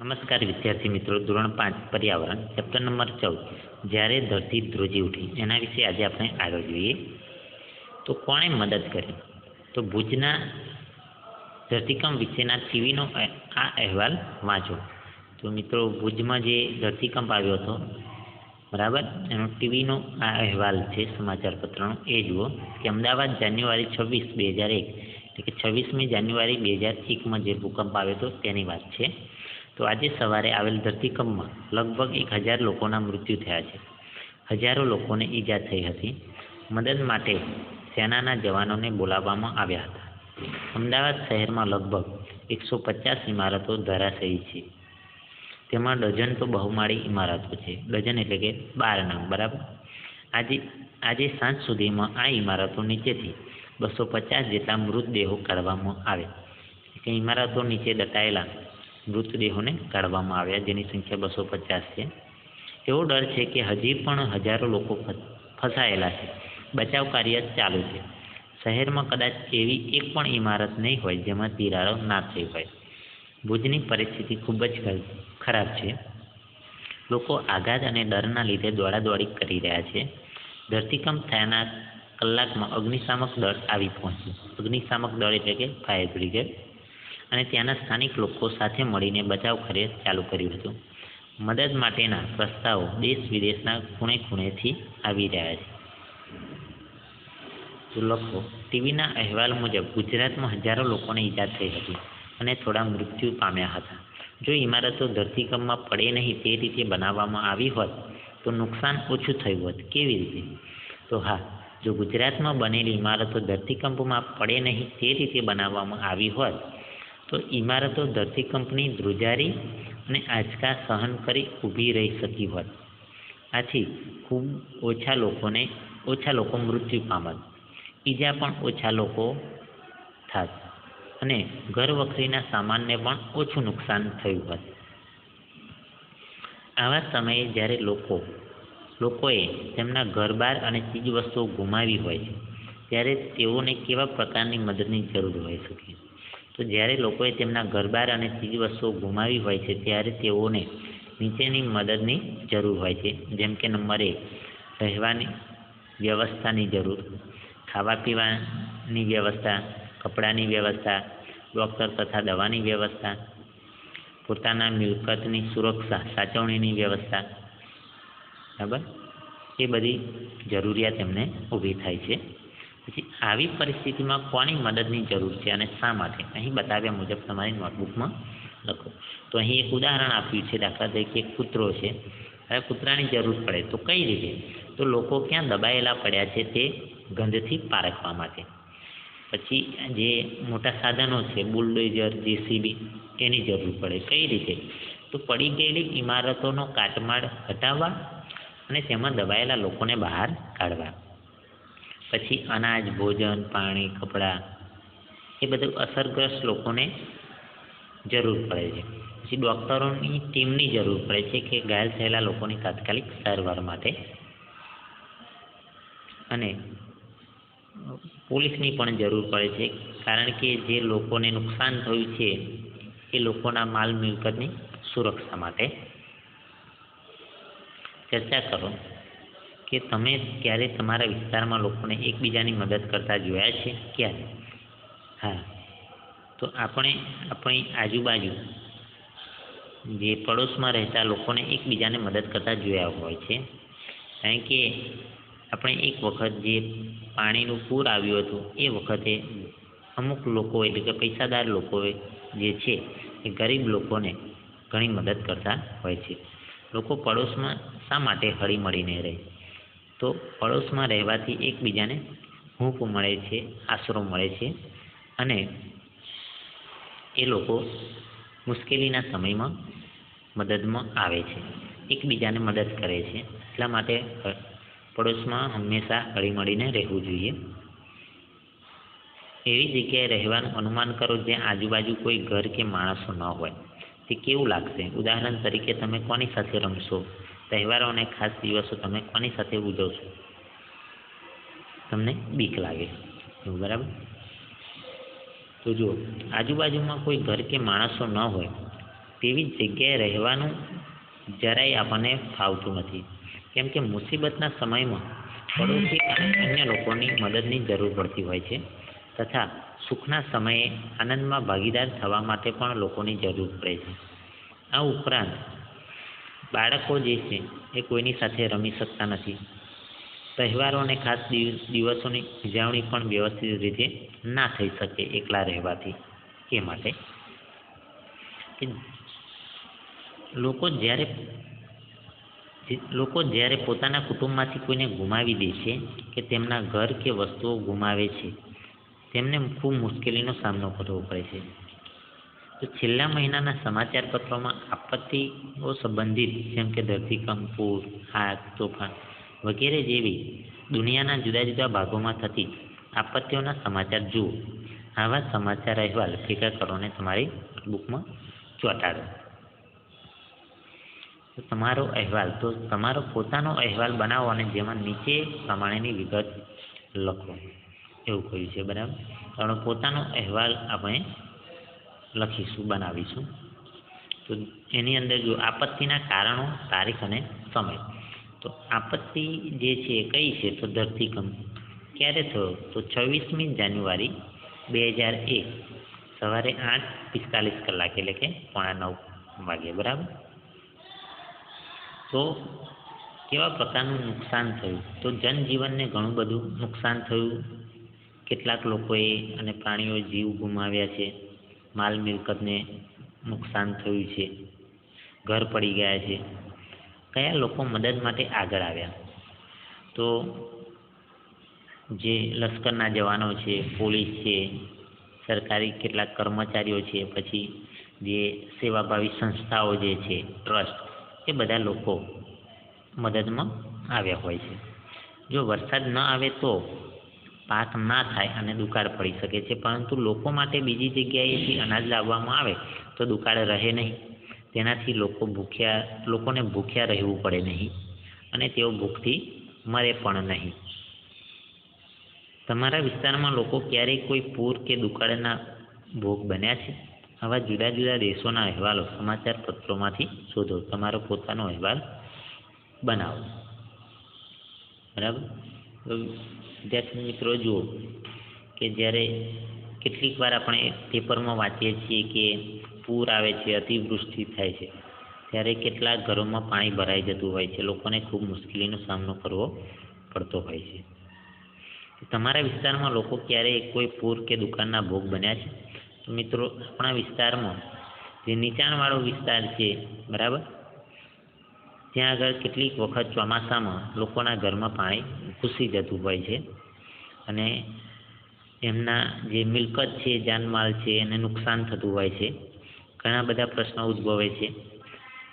નમસ્કાર વિદ્યાર્થી મિત્રો, ધોરણ પાંચ, પર્યાવરણ ચેપ્ટર નંબર ચૌદ. જ્યારે ધરતી ધ્રુજી ઉઠી, એના વિશે આજે આપણે આગળ જોઈએ. તો કોણે મદદ કરી? તો ભુજના ધરતીકંપ વિશેના ટીવીનો આ અહેવાલ વાંચો. તો મિત્રો, ભુજમાં જે ધરતીકંપ આવ્યો હતો, બરાબર? એનો ટીવીનો આ અહેવાલ છે, સમાચાર પત્રનો. એ જુઓ કે અમદાવાદ જાન્યુઆરી છવ્વીસ, બે હજાર એક. એટલે કે છવ્વીસમી જાન્યુઆરી બે હજાર એકમાં જે ભૂકંપ આવ્યો હતો, તેની વાત છે. તો આજે સવારે આવેલ ધરતીકંપમાં લગભગ એક હજાર લોકોના મૃત્યુ થયા છે. હજારો લોકોને ઈજા થઈ હતી. મદદ માટે સેનાના જવાનોને બોલાવવામાં આવ્યા હતા. અમદાવાદ શહેરમાં લગભગ એકસો પચાસ ઇમારતો ધરાશયી છે. તેમાં ડઝન તો બહુમાળી ઇમારતો છે. ડઝન એટલે કે બાર નામ, બરાબર? આજે આજે સાંજ સુધીમાં આ ઇમારતો નીચેથી બસો પચાસ જેટલા મૃતદેહો કાઢવામાં આવે. ઇમારતો નીચે દટાયેલા મૃતદેહોને કાઢવામાં આવ્યા, જેની સંખ્યા બસો પચાસ છે. એવો ડર છે કે હજી પણ હજારો લોકો ફસાયેલા છે. બચાવ કાર્ય ચાલુ છે. શહેરમાં કદાચ એવી એક પણ ઇમારત નહીં હોય, જેમાં તિરાડો ના થઈ હોય. ભુજની પરિસ્થિતિ ખૂબ જ ખરાબ છે. લોકો આઘાત અને ડરના લીધે દોડાદોડી કરી રહ્યા છે. ધરતીકંપ થયાના કલાકમાં અગ્નિશામક દળ આવી પહોંચ્યું. અગ્નિશામક દળ એટલે કે ફાયર બ્રિગેડ. અને ત્યાંના સ્થાનિક લોકો સાથે મળીને બચાવ કાર્ય ચાલુ કર્યું હતું. મદદ માટેના પ્રસ્તાવો દેશ વિદેશના ખૂણે ખૂણેથી આવી રહ્યા છે. લખો, ટીવીના અહેવાલ મુજબ ગુજરાતમાં હજારો લોકોને ઈજા થઈ હતી અને થોડા મૃત્યુ પામ્યા હતા. જો ઇમારતો ધરતીકંપમાં પડે નહીં તે રીતે બનાવવામાં આવી હોત તો નુકસાન ઓછું થયું હોત. કેવી રીતે? તો હા, જો ગુજરાતમાં બનેલી ઇમારતો ધરતીકંપમાં પડે નહીં તે રીતે બનાવવામાં આવી હોત તો ઇમારતો ધરતીકંપની ધ્રુજારી અને આંચકા સહન કરી ઊભી રહી શકી હોત. આથી ખૂબ ઓછા લોકોને, ઓછા લોકો મૃત્યુ પામત. ઈજા પણ ઓછા લોકો થાત અને ઘર વખરીના સામાનને પણ ઓછું નુકસાન થયું હોત. આવા સમયે જ્યારે લોકો, લોકોએ તેમના ઘરબાર અને ચીજવસ્તુઓ ગુમાવી હોય છે ત્યારે તેઓને કેવા પ્રકારની મદદની જરૂર હોઈ શકે? તો જ્યારે લોકોએ તેમના ઘરબાર અને ચીજવસ્તુઓ ગુમાવી હોય છે, ત્યારે તેઓને નીચેની મદદની જરૂર હોય છે. જેમ કે નંબર એક, રહેવાની વ્યવસ્થાની જરૂર. ખાવા પીવાની વ્યવસ્થા, કપડાની વ્યવસ્થા, ડૉક્ટર તથા દવાની વ્યવસ્થા, પોતાના મિલકતની સુરક્ષા, સાચવણીની વ્યવસ્થા, બરાબર? એ બધી જરૂરિયાત એમને ઊભી થાય છે. પછી આવી પરિસ્થિતિમાં કોની મદદની જરૂર છે અને શા માટે? અહીં બતાવ્યા મુજબ તમારી નોટબુકમાં લખો. તો અહીં એક ઉદાહરણ આપ્યું છે, દાખલા તરીકે કૂતરો છે. હવે કૂતરાની જરૂર પડે તો કઈ રીતે? તો લોકો ક્યાં દબાયેલા પડ્યા છે તે ગંધથી પારખવા માટે. પછી જે મોટા સાધનો છે, બુલડોઝર, જેસીબી, એની જરૂર પડે કઈ રીતે? તો પડી ગયેલી ઇમારતોનો કાટમાળ હટાવવા અને તેમાં દબાયેલા લોકોને બહાર કાઢવા. પછી અનાજ, ભોજન, પાણી, કપડાં એ બધું અસરગ્રસ્ત લોકોને જરૂર પડે છે. પછી ડૉક્ટરોની ટીમની જરૂર પડે છે કે ઘાયલ થયેલા લોકોની તાત્કાલિક સારવાર માટે. અને પોલીસની પણ જરૂર પડે છે કારણ કે જે લોકોને નુકસાન થયું છે એ લોકોના માલ મિલકતની સુરક્ષા માટે. ચર્ચા કરો. કે તમે ક્યારે તમારા વિસ્તારમાં લોકોને એકબીજાની મદદ કરતા જોયા છે? ક્યારે? હા. તો આપણે આપણી આજુબાજુ જે પડોશમાં રહેતા લોકોને એકબીજાને મદદ કરતા જોયા હોય છે. કારણ કે આપણે એક વખત જે પાણીનું પૂર આવ્યું હતું, એ વખતે અમુક લોકો એટલે કે પૈસાદાર લોકો જે છે, એ ગરીબ લોકોને ઘણી મદદ કરતા હોય છે. લોકો પડોશમાં શા માટે હળી મળીને રહે? તો પડોશમાં રહેવાથી એકબીજાને હૂંફ મળે છે, આશરો મળે છે અને એ લોકો મુશ્કેલીના સમયમાં મદદમાં આવે છે, એકબીજાને મદદ કરે છે. એટલા માટે પડોશમાં હંમેશા હળીમળીને રહેવું જોઈએ. એવી જગ્યાએ રહેવાનું અનુમાન કરો જ્યાં આજુબાજુ કોઈ ઘર કે માણસો ન હોય. તે કેવું લાગશે? ઉદાહરણ તરીકે તમે કોની સાથે રમશો? તહેવારો અને ખાસ દિવસો તમે કોની સાથે ઉજવશો? તમને બીક લાગે. બરાબર? તો જુઓ, આજુબાજુમાં કોઈ ઘર કે માણસો ન હોય, તેવી જગ્યાએ રહેવાનું જરાય આપણને ફાવતું નથી. કેમ કે મુસીબતના સમયમાં પડોશી અને અન્ય લોકોની મદદની જરૂર પડતી હોય છે તથા સુખના સમયે આનંદમાં ભાગીદાર થવા માટે પણ લોકોની જરૂર પડે છે. આ ઉપરાંત બાળકો જે છે? એ કોઈની સાથે રમી શકતા નથી. તહેવારો અને ખાસ દિવસોની ઉજવણી પણ વ્યવસ્થિત રીતે ના થઈ શકે એકલા રહેવાથી. એ માટે કે લોકો જ્યારે લોકો જ્યારે પોતાના કુટુંબમાંથી કોઈને ગુમાવી દે છે કે તેમના ઘર કે વસ્તુઓ ગુમાવે છે, તેમને ખૂબ મુશ્કેલીનો સામનો કરવો પડે છે. તો છેલ્લા મહિનાના સમાચાર પત્રોમાં આપત્તિઓ સંબંધિત, જેમ કે ધરતીકંપ પૂર, આગ, તોફાન વગેરે જેવી દુનિયાના જુદા જુદા ભાગોમાં થતી આપત્તિઓના સમાચાર જુઓ. આવા સમાચાર અહેવાલ ભેગા કરો અને તમારી બુકમાં ચોંટાડો. તો તમારો અહેવાલ, તો તમારો પોતાનો અહેવાલ બનાવો અને જેમાં નીચે પ્રમાણેની વિગત લખો. એવું કહ્યું છે, બરાબર? તો પોતાનો અહેવાલ આપણે લખીશું, બનાવીશું. તો એની અંદર જો આપત્તિના કારણો, તારીખ અને સમય. તો આપત્તિ જે છે કઈ છે? તો ધરતીકંપ. ક્યારે થયો? તો છવ્વીસમી જાન્યુઆરી બે હજાર એક. સવારે આઠ પિસ્તાલીસ કલાક, એટલે કે પોણા નવ વાગે બરાબર? તો કેવા પ્રકારનું નુકસાન થયું? તો જનજીવનને ઘણું બધું નુકસાન થયું. કેટલાક લોકોએ અને પ્રાણીઓએ જીવ ગુમાવ્યા છે. માલ મિલકતને નુકસાન થયું છે. ઘર પડી ગયા છે. કયા લોકો મદદ માટે આગળ આવ્યા? તો જે લશ્કરના જવાનો છે, પોલીસ છે, સરકારી કેટલાક કર્મચારીઓ છે, પછી જે સેવાભાવી સંસ્થાઓ જે છે, ટ્રસ્ટ, એ બધા લોકો મદદમાં આવ્યા હોય છે. જો વરસાદ ન આવે તો પાક ના થાય અને દુકાળ પડી શકે છે. પરંતુ લોકો માટે બીજી જગ્યાએથી અનાજ લાવવામાં આવે તો દુકાળ રહે નહીં. તેનાથી લોકો ભૂખ્યા, લોકોને ભૂખ્યા રહેવું પડે નહીં અને તેઓ ભૂખથી મરે પણ નહીં. તમારા વિસ્તારમાં લોકો ક્યારેય કોઈ પૂર કે દુકાળના ભોગ બન્યા છે? આવા જુદા જુદા દેશોના અહેવાલો સમાચાર પત્રોમાંથી શોધો. તમારો પોતાનો અહેવાલ બનાવો. બરાબર? વિદ્યાર્થી મિત્રો, જુઓ કે જ્યારે કેટલીક વાર આપણે પેપરમાં વાંચીએ છીએ કે પૂર આવે છે, અતિવૃષ્ટિ થાય છે, ત્યારે કેટલાક ઘરોમાં પાણી ભરાઈ જતું હોય છે. લોકોને ખૂબ મુશ્કેલીનો સામનો કરવો પડતો હોય છે. તમારા વિસ્તારમાં લોકો ક્યારેય કોઈ પૂર કે દુકાનના ભોગ બન્યા છે? તો મિત્રો, આપણા વિસ્તારમાં જે નીચાણવાળો વિસ્તાર છે, બરાબર? ત્યાં આગળ કેટલીક વખત ચોમાસામાં લોકોના ઘરમાં પાણી ઘૂસી જતું હોય છે અને એમના જે મિલકત છે, જાનમાલ છે, એને નુકસાન થતું હોય છે. ઘણા બધા પ્રશ્નો ઉદ્ભવે છે.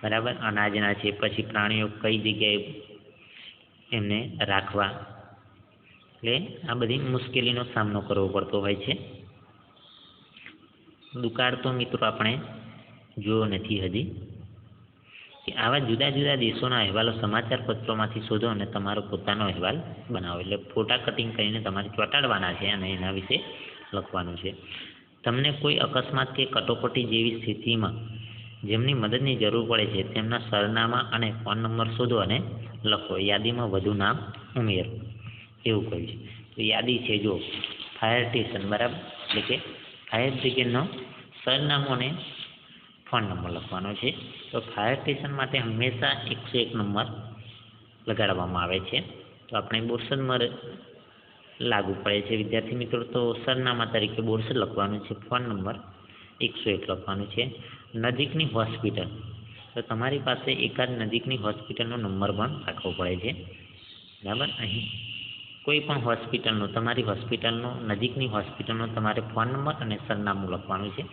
બરાબર, અનાજના છે, પછી પ્રાણીઓ કઈ જગ્યાએ એમને રાખવા? એટલે આ બધી મુશ્કેલીનો સામનો કરવો પડતો હોય છે. દુકાળ તો મિત્રો આપણે જોયો નથી હજી. કે આવા જુદા જુદા દેશોના અહેવાલો સમાચાર પત્રોમાંથી શોધો અને તમારો પોતાનો અહેવાલ બનાવો. એટલે ફોટા કટિંગ કરીને તમારે ચોંટાડવાના છે અને એના વિશે લખવાનું છે. તમને કોઈ અકસ્માત કે કટોકટી જેવી સ્થિતિમાં જેમની મદદની જરૂર પડે છે, તેમના સરનામા અને ફોન નંબર શોધો અને લખો. યાદીમાં વધુ નામ ઉમેરો. એવું કહ્યું છે. તો યાદી છે જો ફાયર સ્ટેશન બરાબર? એટલે કે ફાયર બ્રિગેડનો સરનામું અને ફોન નંબર લખવાનો છે. તો ફાયર સ્ટેશન માટે હંમેશા એકસો એક નંબર લગાડવામાં આવે છે. તો આપણે બોરસદમાં લાગુ પડે છે. વિદ્યાર્થી મિત્રો, તો સરનામા તરીકે બોરસદ લખવાનું છે. ફોન નંબર એકસો એક લખવાનું છે. નજીકની હોસ્પિટલ. તો તમારી પાસે એકાદ નજીકની હોસ્પિટલનો નંબર પણ રાખવો પડે છે. બરાબર? અહીં કોઈ પણ હોસ્પિટલનો, તમારી હોસ્પિટલનો, નજીકની હોસ્પિટલનો તમારે ફોન નંબર અને સરનામું લખવાનું છે.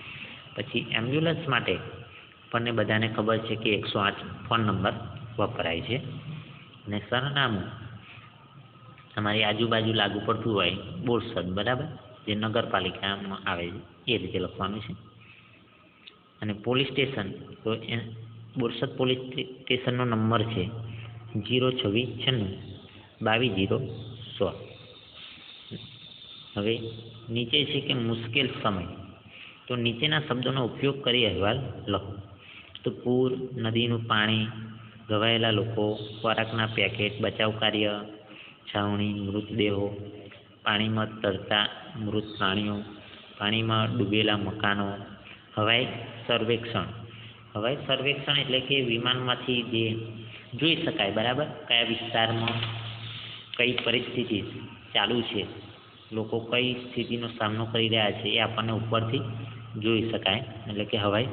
પછી એમ્બ્યુલન્સ માટે આપણને બધાને ખબર છે કે એકસો આઠ ફોન નંબર વપરાય છે. અને સરનામું તમારી આજુબાજુ લાગુ પડતું હોય બોરસદ, બરાબર? જે નગરપાલિકામાં આવે છે, એ રીતે લખવાનું છે. અને પોલીસ સ્ટેશન, તો એ બોરસદ પોલીસ સ્ટેશનનો નંબર છે જીરો છવ્વીસ છન્નું બાવીસ જીરો સો હવે નીચે છે કે મુશ્કેલ સમય. તો નીચેના શબ્દોનો ઉપયોગ કરી અહેવાલ લખો. તો પૂર, નદીનું પાણી, ઘવાયેલા લોકો, ખોરાકના પેકેટ, બચાવ કાર્ય, છાવણી, મૃતદેહો, પાણીમાં તરતા મૃત પ્રાણીઓ, પાણીમાં ડૂબેલા મકાનો, હવાઈ સર્વેક્ષણ. હવાઈ સર્વેક્ષણ એટલે કે વિમાનમાંથી જે જોઈ શકાય, બરાબર? કયા વિસ્તારમાં કઈ પરિસ્થિતિ ચાલુ છે, લોકો કઈ સ્થિતિનો સામનો કરી રહ્યા છે એ આપણને ઉપરથી જોઈ શકાય, એટલે કે હવાઈ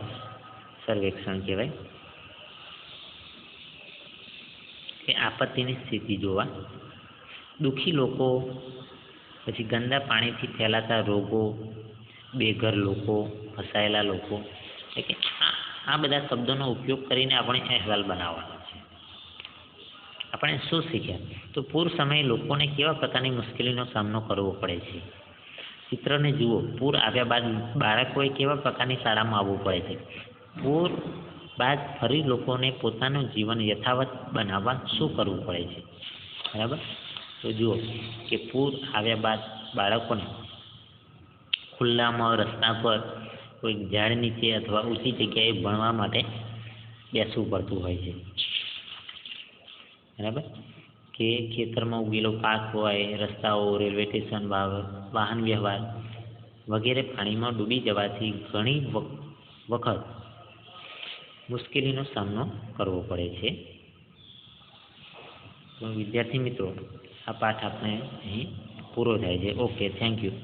સર્વેક્ષણ કહેવાય. કે આપત્તિની સ્થિતિ જોવા. દુઃખી લોકો, પછી ગંદા પાણીથી ફેલાતા રોગો, બેઘર લોકો, ફસાયેલા લોકો, એટલે કે આ બધા શબ્દોનો ઉપયોગ કરીને આપણે અહેવાલ બનાવવાનો છે. આપણે શું શીખ્યા? તો પૂર સમયે લોકોને કેવા પ્રકારની મુશ્કેલીનો સામનો કરવો પડે છે? ચિત્રને જુઓ. પૂર આવ્યા બાદ બાળકોએ કેવા પ્રકારની શાળામાં આવવું પડે છે? પૂર બાદ ફરી લોકોને પોતાનું જીવન યથાવત બનાવવા શું કરવું પડે છે? બરાબર? તો જુઓ કે પૂર આવ્યા બાદ બાળકોને ખુલ્લામાં, રસ્તા પર કોઈ ઝાડ નીચે અથવા ઊંચી જગ્યાએ ભણવા માટે બેસવું પડતું હોય છે. બરાબર? કે ખેતરમાં ઉગેલો પાક હોય, રસ્તાઓ, રેલવે સ્ટેશન વાહન વ્યવહાર વગેરે પાણીમાં ડૂબી જવાથી ઘણી વખત મુશ્કેલીનો સામનો કરવો પડે છે. તો વિદ્યાર્થી મિત્રો, આ પાઠ આપણે અહીં પૂરો થાય છે. Okay thank you